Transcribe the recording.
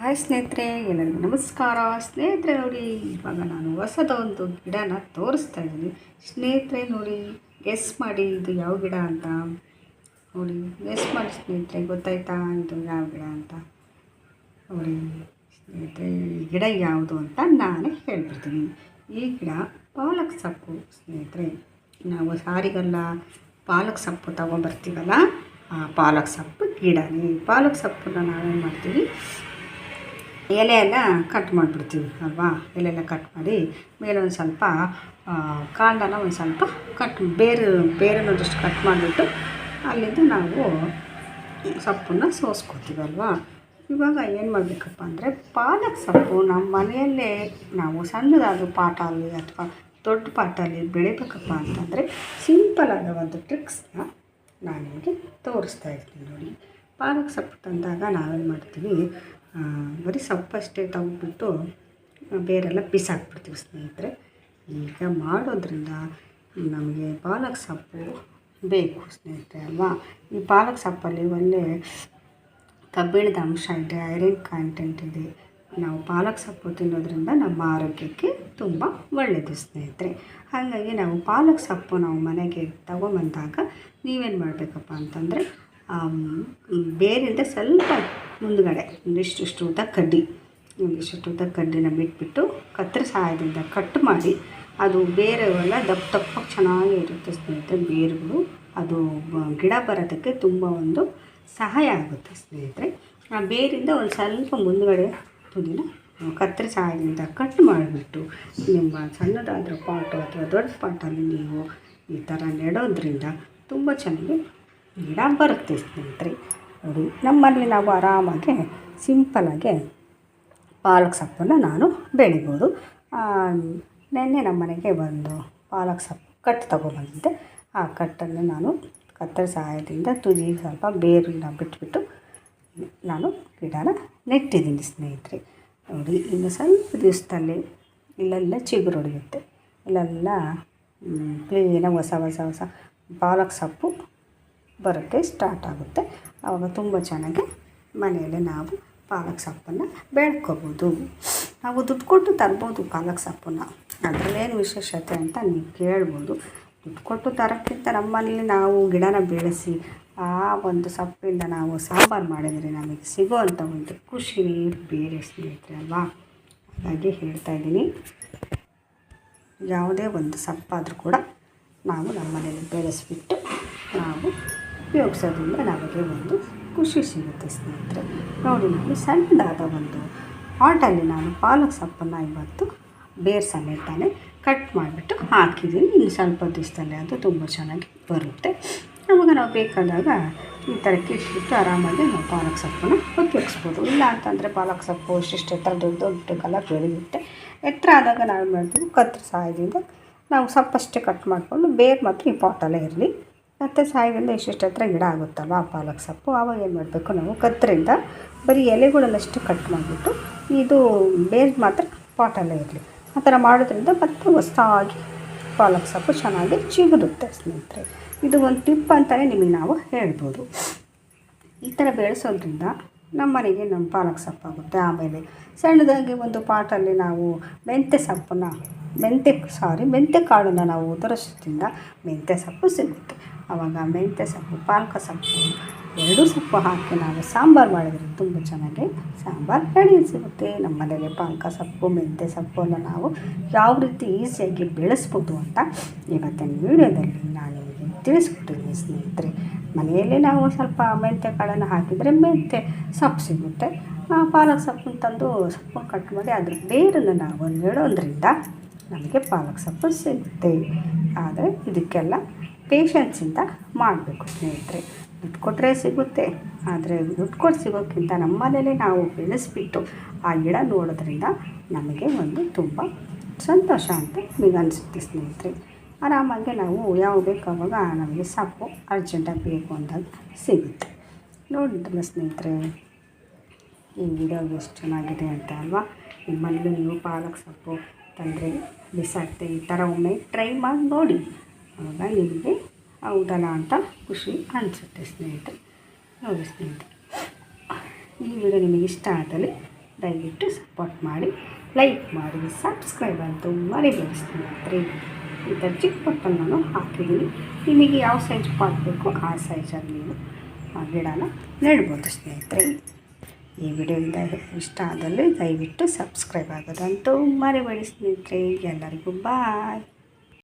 Hi ಸ್ನೇಹಿತರೆ, ಎಲ್ಲರಿಗೂ ನಮಸ್ಕಾರ. ಸ್ನೇಹಿತರೆ ನೋಡಿ, ಇವಾಗ ನಾನು ಹೊಸದ ಒಂದು ಗಿಡನ ತೋರಿಸ್ತಾ ಇದ್ದೀನಿ. ಸ್ನೇಹಿತರೆ ನೋಡಿ ಗೆಸ್ ಮಾಡಿ ಇದು ಯಾವ ಗಿಡ ಅಂತ. ನೋಡಿ ಗೆಸ್ ಮಾಡಿ ಸ್ನೇಹಿತರೆ, ಗೊತ್ತಾಯ್ತಾ? ಇದು ಯಾವ ಗಿಡ ಅಂತ. ನೋಡಿ, ಸ್ನೇಹಿತರೆ ಗಿಡ ಯಾವುದು ಅಂತ ನಾನು ಹೇಳ್ಬಿಡ್ತೀನಿ. ಈ ಗಿಡ ಪಾಲಕ್ ಸೊಪ್ಪು ಸ್ನೇಹಿತರೆ. ನಾವು ಸಾರಿಗೆಲ್ಲ, ಪಾಲಕ್ ಸೊಪ್ಪು ತೊಗೊಂಬರ್ತೀವಲ್ಲ ಆ ಪಾಲಕ್ ಸೊಪ್ಪು ಗಿಡನೇ. ಪಾಲಕ್ ಸೊಪ್ಪನ್ನ ನಾವೇನು ಮಾಡ್ತೀವಿ ಎಲೆ ಕಟ್ ಮಾಡಿಬಿಡ್ತೀವಿ, ಅಲ್ವಾ? ಎಲೆ ಎಲ್ಲ ಕಟ್ ಮಾಡಿ ಮೇಲೆ ಒಂದು ಸ್ವಲ್ಪ ಕಾಂಡನ ಒಂದು ಸ್ವಲ್ಪ ಕಟ್ ಬೇರೆ ಬೇರೆನೊಂದಷ್ಟು ಕಟ್ ಮಾಡಿಬಿಟ್ಟು ಅಲ್ಲಿಂದ ನಾವು ಸೊಪ್ಪನ್ನು ಸೋಸ್ಕೊತೀವಿ ಅಲ್ವಾ? ಇವಾಗ ಏನು ಮಾಡಬೇಕಪ್ಪ ಅಂದರೆ ಪಾಲಕ್ ಸೊಪ್ಪು ನಮ್ಮ ಮನೆಯಲ್ಲೇ ನಾವು ಸಣ್ಣದಾದ ಪಾಟಲ್ಲಿ ಅಥವಾ ದೊಡ್ಡ ಪಾಟಲ್ಲಿ ಬೆಳಿಬೇಕಪ್ಪ ಅಂತಂದರೆ ಸಿಂಪಲಾದ ಒಂದು ಟ್ರಿಕ್ಸ್ನ ನಾನು ನಿಮಗೆ ತೋರಿಸ್ತಾ ಇರ್ತೀನಿ ನೋಡಿ. ಪಾಲಕ್ ಸೊಪ್ಪು ತಂದಾಗ ನಾವೇನು ಮಾಡ್ತೀವಿ ಬರೀ ಸೊಪ್ಪಷ್ಟೇ ತೆಗೆದ್ಬಿಟ್ಟು ಬೇರೆಲ್ಲ ಬಿಸಾಕ್ಬಿಡ್ತೀವಿ ಸ್ನೇಹಿತರೆ. ಈಗ ಮಾಡೋದ್ರಿಂದ ನಮಗೆ ಪಾಲಕ್ ಸೊಪ್ಪು ಬೇಕು ಸ್ನೇಹಿತರೆ ಅಲ್ವಾ? ಈ ಪಾಲಕ್ ಸೊಪ್ಪಲ್ಲಿ ಒಳ್ಳೆ ಕಬ್ಬಿಣದ ಅಂಶ ಇದೆ, ಐರನ್ ಕಾಂಟೆಂಟ್ ಇದೆ. ನಾವು ಪಾಲಕ್ ಸೊಪ್ಪು ತಿನ್ನೋದ್ರಿಂದ ನಮ್ಮ ಆರೋಗ್ಯಕ್ಕೆ ತುಂಬ ಒಳ್ಳೆಯದು ಸ್ನೇಹಿತರೆ. ಹಾಗಾಗಿ ನಾವು ಪಾಲಕ್ ಸೊಪ್ಪು ನಾವು ಮನೆಗೆ ತಗೊಂಬಂದಾಗ ನೀವೇನು ಮಾಡಬೇಕಪ್ಪ ಅಂತಂದರೆ ಬೇರಿಂದ ಸ್ವಲ್ಪ ಮುಂದುಗಡೆ ಒಂದಿಷ್ಟು ಉದ್ದ ಕಡ್ಡಿ, ಒಂದಿಷ್ಟು ಉದ್ದ ಕಡ್ಡಿನ ಬಿಟ್ಬಿಟ್ಟು ಕತ್ತರ ಸಹಾಯದಿಂದ ಕಟ್ ಮಾಡಿ, ಅದು ಬೇರೆವೆಲ್ಲ, ದಪ್ಪ ದಪ್ಪಗೆ ಚೆನ್ನಾಗಿ ಇರುತ್ತೆ ಸ್ನೇಹಿತರೆ, ಬೇರುಗಳು. ಅದು ಗಿಡ ಬರೋದಕ್ಕೆ ತುಂಬ ಒಂದು ಸಹಾಯ ಆಗುತ್ತೆ ಸ್ನೇಹಿತರೆ. ಆ ಬೇರಿಂದ ಒಂದು ಸ್ವಲ್ಪ ಮುಂದುಗಡೆ ತುದಿನ ಕತ್ತರಿ ಸಹಾಯದಿಂದ ಕಟ್ ಮಾಡಿಬಿಟ್ಟು, ನಿಮ್ಮ ಸಣ್ಣದಾದ್ರ ಪಾಟು ಅಥವಾ ದೊಡ್ಡ ಪಾಟಲ್ಲಿ ನೀವು ಈ ಥರ ನೆಡೋದ್ರಿಂದ ತುಂಬ ಚೆನ್ನಾಗಿ ಗಿಡ ಬರುತ್ತೆ ಸ್ನೇಹಿತರೆ. ನೋಡಿ, ನಮ್ಮಲ್ಲಿ ನಾವು ಆರಾಮಾಗಿ ಸಿಂಪಲಾಗಿ ಪಾಲಕ್ ಸೊಪ್ಪನ್ನು ನಾನು ಬೆಳಿಬೋದು ನಿನ್ನೆ ನಮ್ಮ ಮನೆಗೆ ಒಂದು ಪಾಲಕ್ ಸೊಪ್ಪು ಕಟ್ ತೊಗೊಬಂದಿದ್ದೆ. ಆ ಕಟ್ಟನ್ನು ನಾನು ಕತ್ತರಿ ಸಹಾಯದಿಂದ ತುದಿ ಸ್ವಲ್ಪ ಬೇರನ್ನ ಬಿಟ್ಬಿಟ್ಟು ನಾನು ಗಿಡನ ನೆಟ್ಟಿದ್ದೀನಿ ಸ್ನೇಹಿತರೆ. ನೋಡಿ, ಇನ್ನು ಸ್ವಲ್ಪ ದಿವಸದಲ್ಲಿ ಇಲ್ಲೆಲ್ಲ ಚಿಗುರು ಹೊಡೆಯುತ್ತೆ ಇಲ್ಲೆಲ್ಲ ಕ್ಲೀನಾಗಿ ಹೊಸ ಹೊಸ ಹೊಸ ಪಾಲಕ್ ಸೊಪ್ಪು ಬರೋಕ್ಕೆ ಸ್ಟಾರ್ಟ್ ಆಗುತ್ತೆ. ಆವಾಗ ತುಂಬ ಚೆನ್ನಾಗಿ ಮನೆಯಲ್ಲೇ ನಾವು ಪಾಲಕ್ ಸೊಪ್ಪನ್ನು ಬೆಳ್ಕೊಬೋದು ನಾವು ದುಡ್ಡು ಕೊಟ್ಟು ತರ್ಬೋದು ಪಾಲಕ್ ಸೊಪ್ಪನ್ನು. ಅದರಲ್ಲೇನು ವಿಶೇಷತೆ ಅಂತ ನೀವು ಕೇಳ್ಬೋದು. ದುಡ್ಡು ಕೊಟ್ಟು ತರೋಕ್ಕಿಂತ ನಮ್ಮಲ್ಲಿ ನಾವು ಗಿಡನ ಬೆಳೆಸಿ ಆ ಒಂದು ಸೊಪ್ಪಿಂದ ನಾವು ಸಾಂಬಾರು ಮಾಡಿದರೆ ನಮಗೆ ಸಿಗೋವಂಥ ಒಂದು ಖುಷಿನೇ ಬೇರೆ ಸ್ನೇಹಿತರೆ ಅಲ್ವಾ? ಹಾಗಾಗಿ ಹೇಳ್ತಾ ಇದ್ದೀನಿ. ಯಾವುದೇ ಒಂದು ಸೊಪ್ಪಾದರೂ ಕೂಡ ನಾವು ನಮ್ಮ ಮನೇಲಿ ಬೆಳೆಸಿಬಿಟ್ಟು ನಾವು ಉಪಯೋಗಿಸೋದ್ರಿಂದ ನಮಗೆ ಒಂದು ಖುಷಿ ಸಿಗುತ್ತೆ ಸ್ನೇಹಿತರೆ. ನೋಡಿ ನಾನು ಸಣ್ಣದಾದ ಒಂದು ಪಾಟಲ್ಲಿ ನಾನು ಪಾಲಕ್ ಸೊಪ್ಪನ್ನು ಇವತ್ತು ಬೇರ್ ಸಮೇತಾನೆ ಕಟ್ ಮಾಡಿಬಿಟ್ಟು ಹಾಕಿದ್ದೀನಿ. ಇನ್ನು ಸ್ವಲ್ಪ ದಿವಸದಲ್ಲಿ ಅದು ತುಂಬ ಚೆನ್ನಾಗಿ ಬರುತ್ತೆ. ನಮಗೆ ನಾವು ಬೇಕಾದಾಗ ಈ ಥರ ಕಿಟ್ಬಿಟ್ಟು ಆರಾಮಾಗಿ ನಾವು ಪಾಲಕ್ ಸೊಪ್ಪನ್ನು ಉಪಯೋಗಿಸ್ಬೋದು. ಇಲ್ಲ ಅಂತಂದರೆ ಪಾಲಕ್ ಸೊಪ್ಪು ಇಷ್ಟಿಷ್ಟು ಎತ್ತರ ದೊಡ್ಡ ದೊಡ್ಡಕ್ಕೆಲ್ಲ ಬೆಳೆಯುತ್ತೆ. ಎತ್ತರ ಆದಾಗ ನಾವು ಮಾಡ್ತೀವಿ? ಕತ್ತರ ಸಹಾಯದಿಂದ ನಾವು ಸೊಪ್ಪಷ್ಟೇ ಕಟ್ ಮಾಡಿಕೊಂಡು ಬೇರೆ ಮಾತ್ರ ಈ ಪಾಟಲ್ಲೇ ಇರಲಿ. ಮತ್ತು ಸಹಾಯದಿಂದ ಇಷ್ಟಿಷ್ಟು ಹತ್ರ ಗಿಡ ಆಗುತ್ತಲ್ವ? ಪಾಲಕ್ ಸೊಪ್ಪು ಆವಾಗ ಏನು ಮಾಡಬೇಕು ನಾವು? ಕತ್ತರಿಂದ ಬರೀ ಎಲೆಗಳನ್ನಷ್ಟು ಕಟ್ ಮಾಡಿಬಿಟ್ಟು ಇದು ಬೇಸ್ ಮಾತ್ರ ಪಾಟಲ್ಲೇ ಇರಲಿ. ಆ ಥರ ಮಾಡೋದ್ರಿಂದ ಮತ್ತೆ ಹೊಸದಾಗಿ ಪಾಲಕ್ ಸೊಪ್ಪು ಚೆನ್ನಾಗಿ ಚಿಗುರುತ್ತೆ ಸ್ನೇಹಿತರೆ. ಇದು ಒಂದು ಟಿಪ್ ಅಂತಲೇ ನಿಮಗೆ ನಾವು ಹೇಳ್ಬೋದು. ಈ ಥರ ಬೆಳೆಸೋದ್ರಿಂದ ನಮ್ಮ ಮನೆಗೆ ನಮ್ಮ ಪಾಲಕ್ ಸೊಪ್ಪಾಗುತ್ತೆ. ಆಮೇಲೆ ಸಣ್ಣದಾಗಿ ಒಂದು ಪಾಟಲ್ಲಿ ನಾವು ಮೆಂತ್ಯ ಸೊಪ್ಪನ್ನ ಮೆಂತ್ಯ ಸಾರಿ ಮೆಂತ್ಯ ಕಾಳನ್ನು ನಾವು ಉದುರಿಸೋದ್ರಿಂದ ಮೆಂತ್ಯ ಸೊಪ್ಪು ಸಿಗುತ್ತೆ. ಆವಾಗ ಮೆಂತ್ಯ ಸೊಪ್ಪು, ಪಾಲಕ ಸೊಪ್ಪು, ಎರಡೂ ಸೊಪ್ಪು ಹಾಕಿ ನಾವು ಸಾಂಬಾರು ಮಾಡಿದರೆ ತುಂಬ ಚೆನ್ನಾಗಿ ಸಾಂಬಾರು ರೆಡಿ ಸಿಗುತ್ತೆ. ನಮ್ಮ ಮನೇಲಿ ಪಾಲಕ ಸೊಪ್ಪು ಮೆಂತ್ಯ ಸೊಪ್ಪನ್ನು ನಾವು ಯಾವ ರೀತಿ ಈಸಿಯಾಗಿ ಬೆಳೆಸ್ಬೋದು ಅಂತ ಇವತ್ತಿನ ವಿಡಿಯೋದಲ್ಲಿ ನಾನು ನಿಮಗೆ ತಿಳಿಸ್ಕೊಟ್ಟಿದ್ದೀನಿ ಸ್ನೇಹಿತರೆ. ಮನೆಯಲ್ಲೇ ನಾವು ಸ್ವಲ್ಪ ಮೆಂತ್ಯ ಕಾಳನ್ನು ಹಾಕಿದರೆ ಮೆಂತ್ಯ ಸೊಪ್ಪು ಸಿಗುತ್ತೆ. ಪಾಲಕ್ ಸೊಪ್ಪನ್ನು ತಂದು ಸೊಪ್ಪು ಕಟ್ ಮಾಡಿ ಅದ್ರ ಬೇರನ್ನು ನಾವು ನೆಡೋದ್ರಿಂದ ನಮಗೆ ಪಾಲಕ್ ಸೊಪ್ಪು ಸಿಗುತ್ತೆ. ಆದರೆ ಇದಕ್ಕೆಲ್ಲ ಪೇಷನ್ಸಿಂದ ಮಾಡಬೇಕು ಸ್ನೇಹಿತರೆ. ದುಡ್ಡು ಕೊಟ್ಟರೆ ಸಿಗುತ್ತೆ. ಆದರೆ ದುಡ್ಡು ಕೊಟ್ಟು ಸಿಗೋಕ್ಕಿಂತ ನಮ್ಮನೇಲೆ ನಾವು ಬೆಳೆಸ್ಬಿಟ್ಟು ಆ ಗಿಡ ನೋಡೋದ್ರಿಂದ ನಮಗೆ ಒಂದು ತುಂಬ ಸಂತೋಷ ಅಂತ ನಿಮಗೆ ಅನಿಸುತ್ತೆ ಸ್ನೇಹಿತರೆ. ಆರಾಮಾಗಿ ನಾವು ಯಾವ ಬೇಕು ಅವಾಗ ನಮಗೆ ಸೊಪ್ಪು ಅರ್ಜೆಂಟಾಗಿ ಬೇಕು ಅಂದಾಗ ಸಿಗುತ್ತೆ. ನೋಡಿದ್ರಲ್ಲ ಸ್ನೇಹಿತರೆ, ಈ ವಿಡಿಯೋ ಎಷ್ಟು ಚೆನ್ನಾಗಿದೆ ಅಂತ ಅಲ್ವಾ? ನಿಮ್ಮಲ್ಲೂ ನೀವು ಪಾಲಕ್ ಸೊಪ್ಪು ತಂದರೆ ಬಿಸಾಕ್ತೆ ಈ ಥರ ಒಮ್ಮೆ ಟ್ರೈ ಮಾಡಿ ನೋಡಿ. ಆವಾಗ ನಿಮಗೆ? ಹೌದಲ್ಲ ಅಂತ ಖುಷಿ ಅನಿಸುತ್ತೆ ಸ್ನೇಹಿತರೆ. ನೋಡಿ ಸ್ನೇಹಿತರೆ. ಈ ವಿಡಿಯೋ ನಿಮಗೆ ಇಷ್ಟ ಆದಲ್ಲಿ ದಯವಿಟ್ಟು ಸಪೋರ್ಟ್ ಮಾಡಿ ಲೈಕ್ ಮಾಡಿ ಸಬ್ಸ್ಕ್ರೈಬ್ ಅಂತೂ ಮರಿಬೇಡಿ ಸ್ನೇಹಿತರೆ. ಈ ಥರ ಚಿಕ್ಕ ಪಟ್ಟನ್ನು ನಾನು ಹಾಕಿದ್ದೀನಿ ನಿಮಗೆ ಯಾವ ಸೈಜ್ ಬೇಕೋ ಆ ಸೈಜಲ್ಲಿ ನೀವು ಆ ಗಿಡನ ನೆಡ್ಬೋದು ಸ್ನೇಹಿತರೆ. ಈ ವಿಡಿಯೋಯಿಂದ ಇಷ್ಟ ಆದಲ್ಲಿ ದಯವಿಟ್ಟು ಸಬ್ಸ್ಕ್ರೈಬ್ ಆಗೋದಂತೂ ಮರಿಬೇಡಿ ಸ್ನೇಹಿತರೆ. ಎಲ್ಲರಿಗೂ ಬಾಯ್